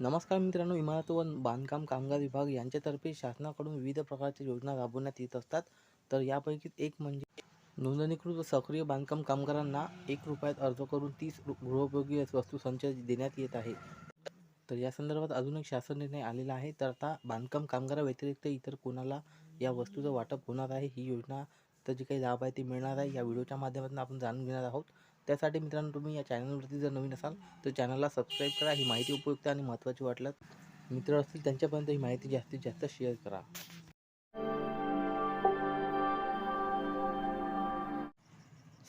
नमस्कार मित्रांनो इमारत व बांधकाम कामगार विभाग यांच्यातर्फे शासनाकडून विविध प्रकारच्या योजना राबवण्यात येत असतात. तर यापैकी एक म्हणजे नोंदणीकृत व सक्रिय बांधकाम कामगारांना एक रुपयात अर्ज करून तीस गृहोपयोगी वस्तू संच देण्यात येत आहे. तर या संदर्भात अजून एक शासन निर्णय आलेला आहे. तर आता बांधकाम कामगाराव्यतिरिक्त इतर कोणाला या वस्तूचं वाटप होणार आहे ही योजना तर जे काही लाभ आहे ते मिळणार आहे या व्हिडिओच्या माध्यमातून आपण जाणून घेणार आहोत. त्यासाठी मित्रांनो तुम्ही या चॅनलवरती जर नवीन असाल तर चॅनलला सबस्क्राईब करा. ही माहिती उपयुक्त आणि महत्त्वाची वाटल्यास मित्र असतील त्यांच्यापर्यंत ही माहिती जास्तीत जास्त शेअर करा.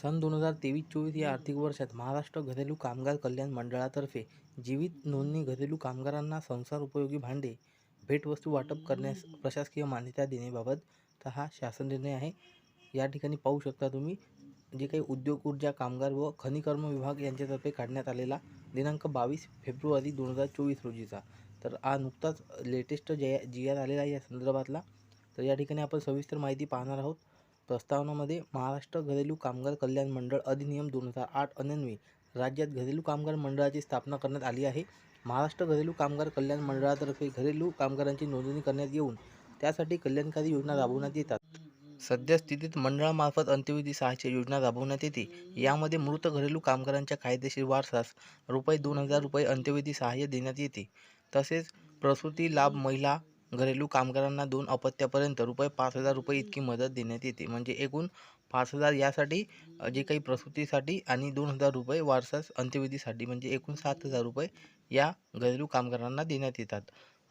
सन दोन हजार तेवीस चोवीस या आर्थिक वर्षात महाराष्ट्र घरेलू कामगार कल्याण मंडळातर्फे जीवित नोंदणी घरेलू कामगारांना संसार उपयोगी भांडे भेटवस्तू वाटप करण्यास प्रशासकीय मान्यता देण्याबाबत हा शासन निर्णय आहे. या ठिकाणी पाहू शकता तुम्ही जे काही उद्योग ऊर्जा कामगार व खनिकर्म विभाग यांच्यातर्फे काढण्यात आलेला दिनांक बावीस फेब्रुवारी दोन हजार चोवीस रोजीचा. तर हा नुकताच लेटेस्ट जे जी आर आलेला आहे या संदर्भातला. तर या ठिकाणी आपण सविस्तर माहिती पाहणार आहोत. प्रस्तावनामध्ये महाराष्ट्र घरेलू कामगार कल्याण मंडळ अधिनियम दोन हजार आठ अन्वये राज्यात घरेलू कामगार मंडळाची स्थापना करण्यात आली आहे. महाराष्ट्र घरेलू कामगार कल्याण मंडळातर्फे घरेलू कामगारांची नोंदणी करण्यात येऊन त्यासाठी कल्याणकारी योजना राबवण्यात येतात. सद्यस्थितीत मंडळामार्फत अंत्यविधी सहाय्य योजना राबवण्यात येते. यामध्ये मृत घरेलू कामगारांच्या कायदेशीर वारसास रुपये दोन हजार रुपये अंत्यविधी सहाय्य देण्यात येते. तसेच प्रसूती लाभ महिला घरेलू कामगारांना दोन अपत्यापर्यंत रुपये पाच हजार रुपये इतकी मदत देण्यात येते. म्हणजे एकूण पाच हजार यासाठी जे काही प्रसूतीसाठी आणि दोन हजार रुपये वारसास अंत्यविधीसाठी म्हणजे एकूण सात हजार रुपये या घरेलू कामगारांना देण्यात येतात.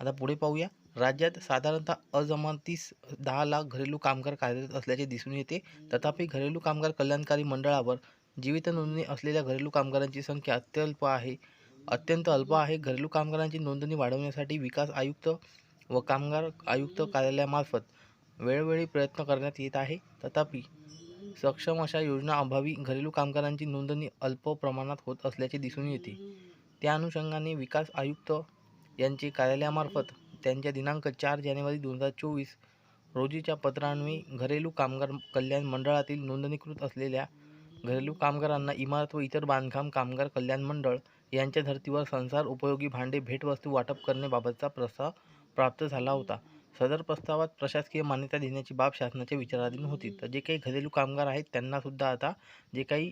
आता पुढे पाहूया. राज्यात साधारणतः अजमातीस दहा लाख घरेलू कामगार कार्यरत असल्याचे दिसून येते. तथापि घरेलू कामगार कल्याणकारी मंडळावर जीवित नोंदणी असलेल्या घरेलू कामगारांची संख्या अत्यल्प आहे. अत्यंत अल्प आहे. घरेलू कामगारांची नोंदणी वाढवण्यासाठी विकास आयुक्त व कामगार आयुक्त कार्यालयामार्फत वेळोवेळी प्रयत्न करण्यात येत आहे. तथापि सक्षम अशा योजना अभावी घरेलू कामगारांची नोंदणी अल्प प्रमाणात होत असल्याचे दिसून येते. त्या अनुषंगाने विकास आयुक्त यांचे कार्यालयामार्फत त्यांच्या दिनांक चार जानेवारी दोन हजार चोवीस रोजीच्या पत्रान्वये घरेलू कामगार कल्याण मंडळातील नोंदणीकृत असलेल्या घरेलू कामगारांना इमारत व इतर बांधकाम कामगार कल्याण मंडळ यांच्या धर्तीवर संसार उपयोगी भांडे भेटवस्तू वाटप करण्याबाबतचा प्रस्ताव प्राप्त झाला होता. सदर प्रस्तावात प्रशासकीय मान्यता देण्याची बाब शासनाच्या विचाराधीन होती. तर जे काही घरेलू कामगार आहेत त्यांनासुद्धा आता जे काही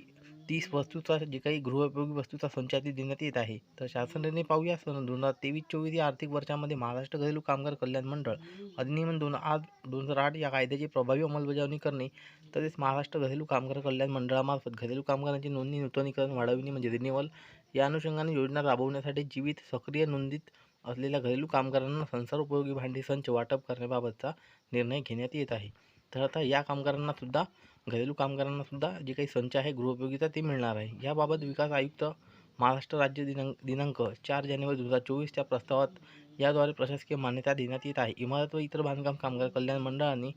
तीस वस्तूचा जे काही गृहोपयोगी वस्तूचा संचाती देण्यात येत आहे. तर शासन निर्णय पाहूया सन दोन हजार तेवीस चोवीस या आर्थिक वर्षामध्ये महाराष्ट्र घरेलू कामगार कल्याण मंडळ अधिनियम दोन आठ दोन हजार आठ या कायद्याची प्रभावी अंमलबजावणी करणे. तसेच महाराष्ट्र घरेलू कामगार कल्याण मंडळामार्फत घरेलू कामगारांची नोंदणी नूतनीकरण वाढविणे म्हणजे रिन्युअल या अनुषंगाने योजना राबवण्यासाठी जीवित सक्रिय नोंदीत असलेल्या घरेलू कामगारांना संसार उपयोगी भांडी संच वाटप करण्याबाबतचा निर्णय घेण्यात येत आहे. तर आता या कामगारांना सुद्धा घरेलू कामगारांनासुद्धा जे काही संच आहे गृहोपयोगीचा ते मिळणार आहे. याबाबत विकास आयुक्त महाराष्ट्र राज्य दिनांक दिनांक चार जानेवारी दोन हजार चोवीसच्या प्रस्तावात याद्वारे प्रशासकीय मान्यता देण्यात येत आहे. इमारत व इतर बांधकाम कामगार कल्याण मंडळाने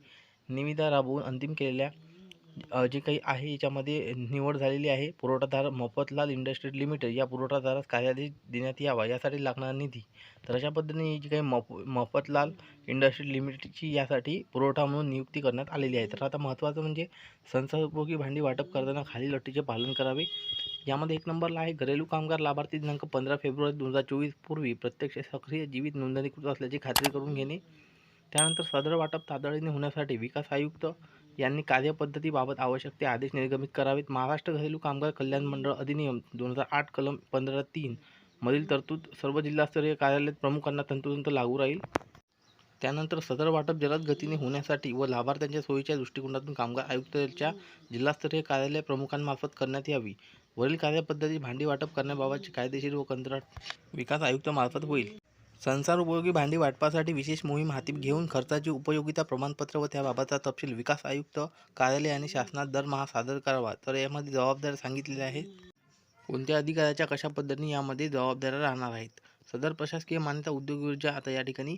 निविदा राबवून अंतिम केलेल्या जे काही आहे याच्यामध्ये निवड झालेली आहे. पुरवठादार मोफतलाल इंडस्ट्रीज लिमिटेड या पुरवठादारास कार्यादेश देण्यात यावा यासाठी लागणारा निधी. तर अशा पद्धतीने ही जी काही मफ मोफतलाल इंडस्ट्रीज लिमिटेडची यासाठी पुरवठा म्हणून नियुक्ती करण्यात आलेली आहे. तर आता महत्त्वाचं म्हणजे संसारोपयोगी भांडी वाटप करताना खालील अटीचे पालन करावे. यामध्ये एक नंबरला आहे घरेलू कामगार लाभार्थी दिनांक पंधरा फेब्रुवारी दोन हजार चोवीस पूर्वी प्रत्यक्ष सक्रिय जीवित नोंदणीकृत असल्याची खात्री करून घेणे. त्यानंतर सदर वाटप तातडीने होण्यासाठी विकास आयुक्त यांनी कार्यपद्धतीबाबत आवश्यक ते आदेश निर्गमित करावेत. महाराष्ट्र घरेलू कामगार कल्याण मंडळ अधिनियम दोन हजार आठ कलम पंधरा तीन मधील तरतूद सर्व जिल्हास्तरीय कार्यालयात प्रमुखांना तंतोतंत लागू राहील. त्यानंतर सदर वाटप जलद गतीने होण्यासाठी व लाभार्थ्यांच्या सोयीच्या दृष्टिकोनातून कामगार आयुक्तांच्या जिल्हास्तरीय कार्यालय प्रमुखांमार्फत करण्यात यावी. वरील कार्यपद्धती भांडी वाटप करण्याबाबतचे कायदेशीर व कंत्राट विकास आयुक्तामार्फत होईल. संसार उपयोगी भांडी वाटपासाठी विशेष मोहीम हाती घेऊन खर्चाची उपयोगिता प्रमाणपत्र व त्याबाबतचा तपशील विकास आयुक्त कार्यालय आणि शासनात दरमहा सादर करावा. तर यामध्ये जबाबदाऱ्या सांगितलेल्या आहेत कोणत्या अधिकाऱ्याच्या कशा पद्धतीने यामध्ये जबाबदाऱ्या राहणार आहेत? सदर प्रशासकीय मान्यता उद्योग ऊर्जा आता या ठिकाणी.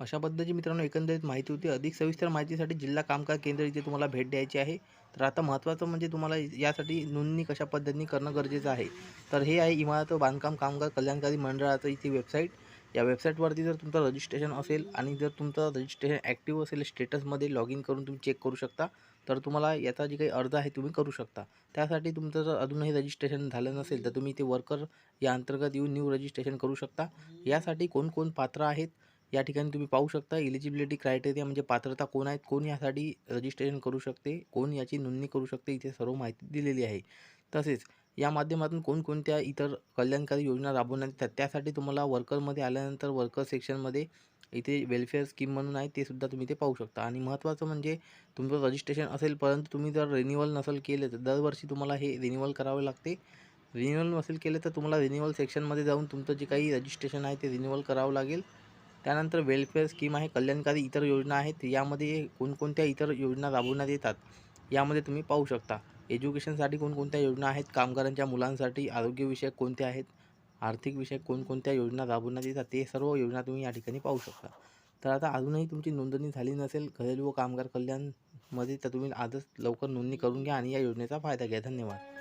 अशा पद्धतीची मित्रांनो एकंदरीत माहिती होती. अधिक सविस्तर माहितीसाठी जिल्हा कामगार केंद्र इथे तुम्हाला भेट द्यायची आहे. तर आता महत्त्वाचं म्हणजे तुम्हाला यासाठी नोंदणी कशा पद्धतीने करणं गरजेचं आहे. तर हे आहे इमारत बांधकाम कामगार कल्याणकारी मंडळाचं इथे वेबसाईट. या वेबसाईटवरती जर तुमचं रजिस्ट्रेशन असेल आणि जर तुमचं रजिस्ट्रेशन ॲक्टिव्ह असेल स्टेटसमध्ये लॉग इन करून तुम्ही चेक करू शकता तर तुम्हाला याचा जे काही अर्ज आहे तुम्ही करू शकता. त्यासाठी तुमचं जर अजूनही रजिस्ट्रेशन झालं नसेल तर तुम्ही ते वर्कर या अंतर्गत येऊन न्यू रजिस्ट्रेशन करू शकता. यासाठी कोण कोण पात्र आहेत या ठिकाणी तुम्ही पाहू शकता. इलिजिबिलिटी क्रायटेरिया म्हणजे पात्रता कोण आहेत कोण यासाठी रजिस्ट्रेशन करू शकते कोण याची नोंदणी करू शकते इथे सर्व माहिती दिलेली आहे. तसेच या माध्यमातून कोणकोणत्या इतर कल्याणकारी योजना राबवण्यात येतात त्यासाठी तुम्हाला वर्करमध्ये आल्यानंतर वर्कर सेक्शनमध्ये इथे वेलफेअर स्कीम म्हणून आहे ते सुद्धा तुम्ही ते पाहू शकता. आणि महत्त्वाचं म्हणजे तुमचं रजिस्ट्रेशन असेल परंतु तुम्ही जर रिन्युअल नसेल केले तर दरवर्षी तुम्हाला हे रिन्युअल करावे लागते. रिन्युअल नसेल केले तर तुम्हाला रिन्युअल सेक्शनमध्ये जाऊन तुमचं जे काही रजिस्ट्रेशन आहे ते रिन्युअल करावं लागेल. त्यानंतर वेलफेअर स्कीम आहे कल्याणकारी इतर योजना आहेत यामध्ये कोणकोणत्या इतर योजना राबवण्यात येतात यामध्ये तुम्ही पाहू शकता. एज्युकेशनसाठी कोणकोणत्या योजना आहेत? कामगारांच्या मुलांसाठी आरोग्यविषयक कोणत्या आहेत? आर्थिक विषयक कोणकोणत्या योजना राबवण्यात येतात? ते सर्व योजना तुम्ही या ठिकाणी पाहू शकता. तर आता अजूनही तुमची नोंदणी झाली नसेल घरेलू व कामगार कल्याणमध्ये तर तुम्ही आजच लवकर नोंदणी करून घ्या आणि या योजनेचा फायदा घ्या. धन्यवाद.